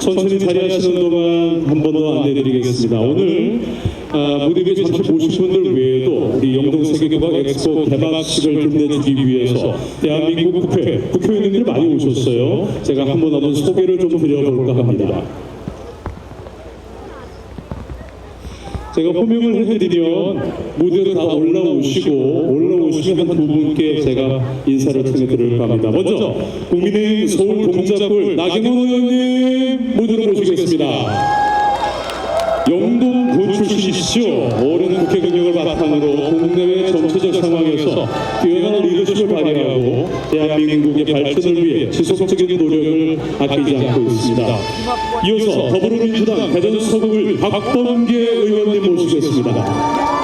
천천히 자리하시는 동안 한 번 더 안내드리겠습니다. 오늘 아, 무대 위에 잠시 모신 분들 외에도 우리 영동 세계국악 엑스포 개막식을 끝내주기 위해서 대한민국 국회 국회의원님들이 많이 오셨어요. 제가 한 번 한번 소개를 좀 드려볼까 합니다. 제가 호명을 해드리면 무대로 다 올라오시고 올라오시면 한 두 분께 제가 인사를 전해드릴까 합니다. 먼저 국민의힘 서울 동작골 나경원 의원님 무대로 모시겠습니다. 영동군 출신이시죠. 오랜 국회 경력을 바탕으로 국내외 정치적 상황에서 뛰어난 리더십을 발휘하고 대한민국의 발전을 위해 지속적인 노력을 아끼지 않고 있습니다. 이어서 더불어민주당 대전 서구을 박범계 의원님 모시겠습니다.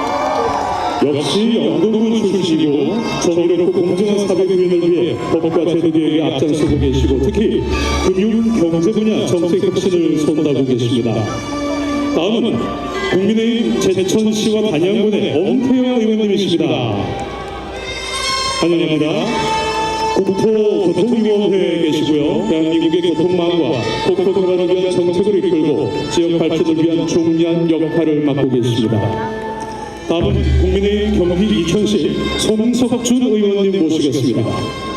역시 영동군 출신이고 정의롭고 공정한 사회 구현을 위해 법과 제도 개혁에 앞장서고 계시고 특히 금융 경제 분야 정책 혁신을 손다고 계십니다. 다음은 국민의힘 제천시와 단양군의 엄태영 의원님이십니다. 환영합니다. 국토교통위원회에 계시고요. 대한민국의 교통망과 국토 개발을 위한 정책을 이끌고 지역 발전을 위한 중요한 역할을 맡고 계십니다. 다음은 국민의힘 경기 이천시 송석준 의원님 모시겠습니다.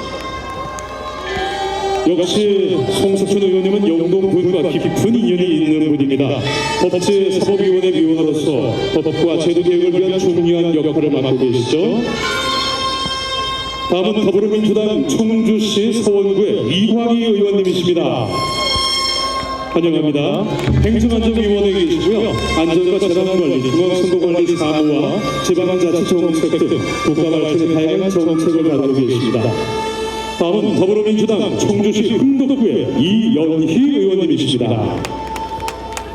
역시 송석준 의원님은 영동 군과 깊은 인연이 있는 분입니다. 법제사법위원회 위원으로서 법과 제도 개혁을 위한 중요한 역할을 맡고 계시죠. 다음은 더불어민주당 청주시 서원구의 이광희 의원님이십니다. 환영합니다. 행정안전위원회에 계시고요. 안전과 재난관리, 중앙선거관리 사무와 지방자치정책 등 국가 발전의 다양한 정책을 가지고 계십니다. 다음은 더불어민주당 청주시 흥덕구의 이연희 의원님이십니다.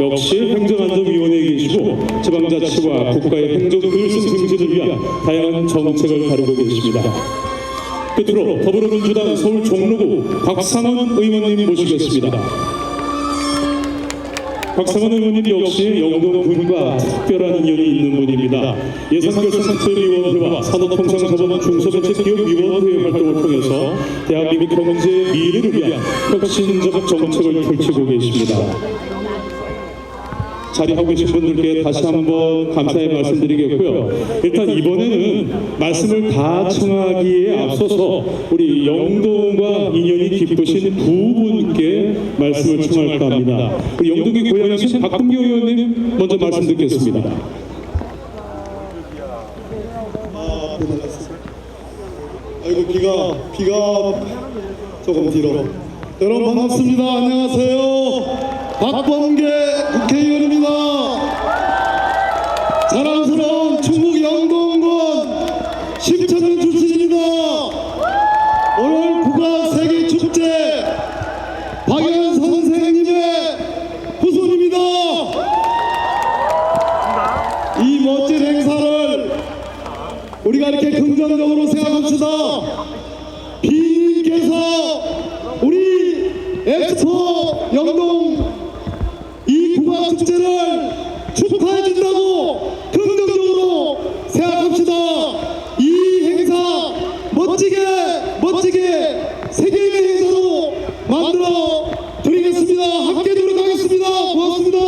역시 행정안전위원회에 계시고 지방자치와 국가의 행정글쓴 승진을 위한 다양한 정책을 다루고 계십니다. 끝으로 더불어민주당 서울 종로구 박상원 의원님 모시겠습니다. 박상원 의원님 역시 영동 군과 특별한 인연이 있는 분입니다. 예산결산센터위원회와 산업통상자본 중소벤처기업위원회 활동을 통해서 대한민국 경제 미래를 위한 혁신적 정책을 펼치고 계십니다. 자리하고 계신 분들께 다시 한번 감사의 말씀드리겠고요. 일단 이번에는 말씀을 다 청하기에 앞서서 우리 영동과 인연이 깊으신 두 분께 말씀을 청할까 합니다. 우리 영동의 고향이신 박근교 의원님 먼저 말씀 듣겠습니다. 아이고 비가 비가 조금 뒤로 여러분 반갑습니다 안녕하세요 박범계 국회의원입니다. 자랑스러운 충북 영동군 10천년 출신입니다. 오늘 국가 세계 축제 박연 선생님의 후손입니다. 이 멋진 행사를 우리가 이렇게 긍정적으로 생각합시다. 비님께서 우리 엑스포 영동 축제를 축하해 준다고 긍정적으로 생각합시다. 이 행사 멋지게 멋지게 세계의 행사로 만들어 드리겠습니다. 함께 노력하겠습니다. 고맙습니다.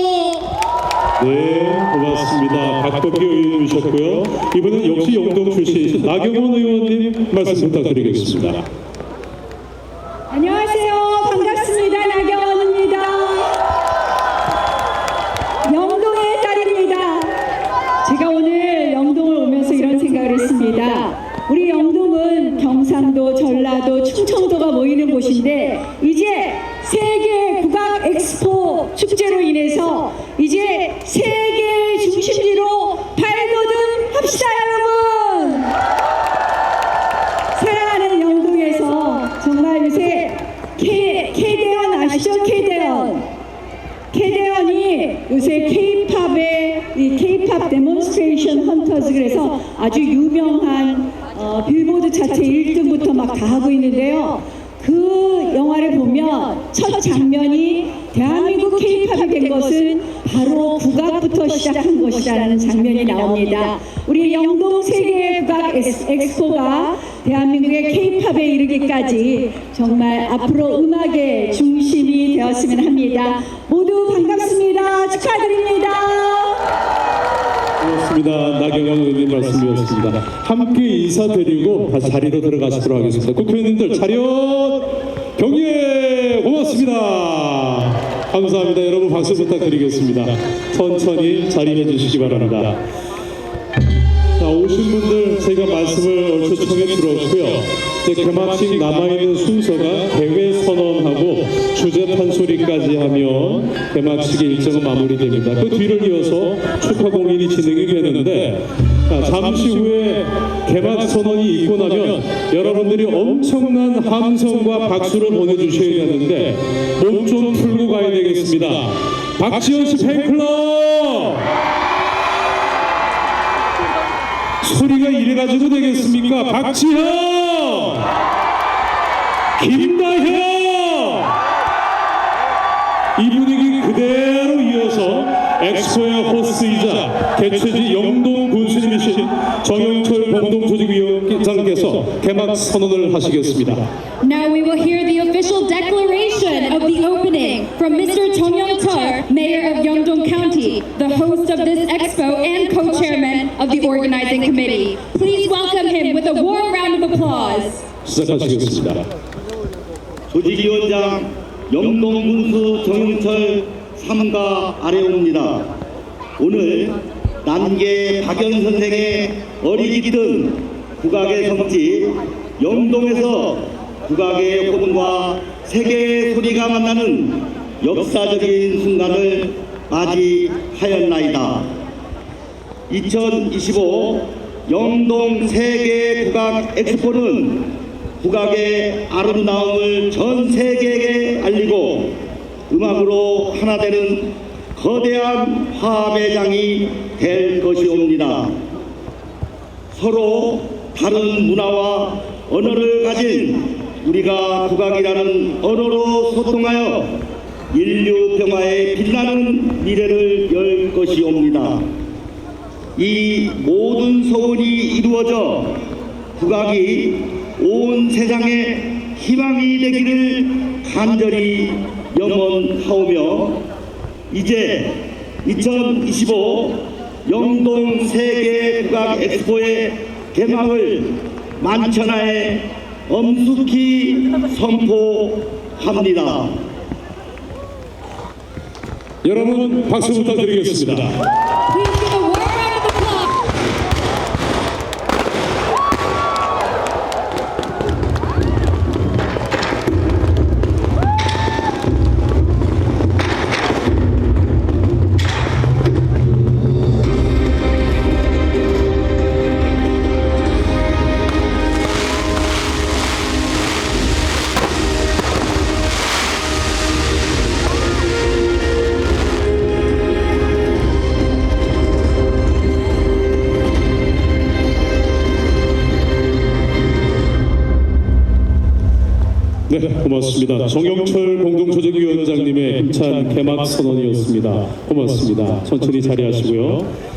네, 고맙습니다. 박범계 의원님이셨고요. 이번엔 역시 영동 출신이신 나경원 의원님 말씀 부탁드리겠습니다. 안녕하세요. 모이는 곳인데 이제 세계 국악 엑스포 축제로 인해서 이제 세계 중심지로 발돋움 합시다, 여러분. 사랑하는 영동에서 정말 요새 K, K대원 아시죠? K대원. K대원이 요새 K-팝의 이 K-팝 데몬스트레이션 헌터즈 그래서 아주 유명한 어, 빌보드 차트 1등부터 막 다 하고 있는데요. 그 영화를 보면 첫 장면이 대한민국 K-팝이 된 것은 바로 국악부터 시작한 것이라는 장면이 나옵니다. 우리 영동 세계 국악 엑스- 엑스포가 대한민국의 K-팝에 이르기까지 정말 앞으로 음악의 중심이 되었으면 합니다. 모두 반갑습니다. 축하드립니다. 고맙습니다. 나경원 의원님 말씀이었습니다. 함께 인사드리고 다시 자리로 들어가시도록 하겠습니다. 국회의원님들 차렷 경례 고맙습니다. 감사합니다. 여러분 박수 부탁드리겠습니다. 천천히 자리해 주시기 바랍니다. 자, 오신 분들 제가 말씀을 얼추 청해 들었고요. 이제 개막식 남아있는 순서가 대회 선언하고 주제 판소리까지 하면 개막식의 일정은 마무리됩니다. 그 뒤를 이어서 축하 공연이 진행이 되는데 자, 잠시 후에 개막 선언이 있고 나면 여러분들이 엄청난 함성과 박수를 보내주셔야 되는데 몸 좀 풀고 가야 되겠습니다. 박지원 씨 팬클럽! 소리가 이래가지고 되겠습니까? 박지현! 김다현! 이 분위기 그대로 이어서 엑스포의 호스이자 개최지 영동 군수님이신 정영철 공동조직위원장께서 개막 선언을 하시겠습니다. Now we will hear the official declaration of the opening from Mr. Young-chul, Mayor of Yeongdong County, the host of this expo and co-chairman of the organizing committee. Please welcome him with a warm round of applause. 시작하시겠습니다. 조직위원장 영동군수 정영철 3가 아래옵니다. 오늘 남계 박연 선생의 어리기 뜬 국악의 성지 영동에서 국악의 호동과 세계의 소리가 만나는 역사적인 순간을 맞이하였나이다. 2025 영동 세계 국악 엑스포는 국악의 아름다움을 전 세계에 알리고 음악으로 하나 되는 거대한 화합의 장이 될 것이옵니다. 서로 다른 문화와 언어를 가진 우리가 국악이라는 언어로 소통하여 인류 평화의 빛나는 미래를 열 것이옵니다. 이 모든 소원이 이루어져 국악이 온 세상에 희망이 되기를 간절히 염원하오며 이제 2025 영동 세계 국악 엑스포의 개막을 만천하에 엄숙히 선포합니다. 여러분 박수 부탁드리겠습니다. 네, 고맙습니다. 정영철 공동조직위원장님의 힘찬 개막 선언이었습니다. 고맙습니다. 천천히 자리하시고요.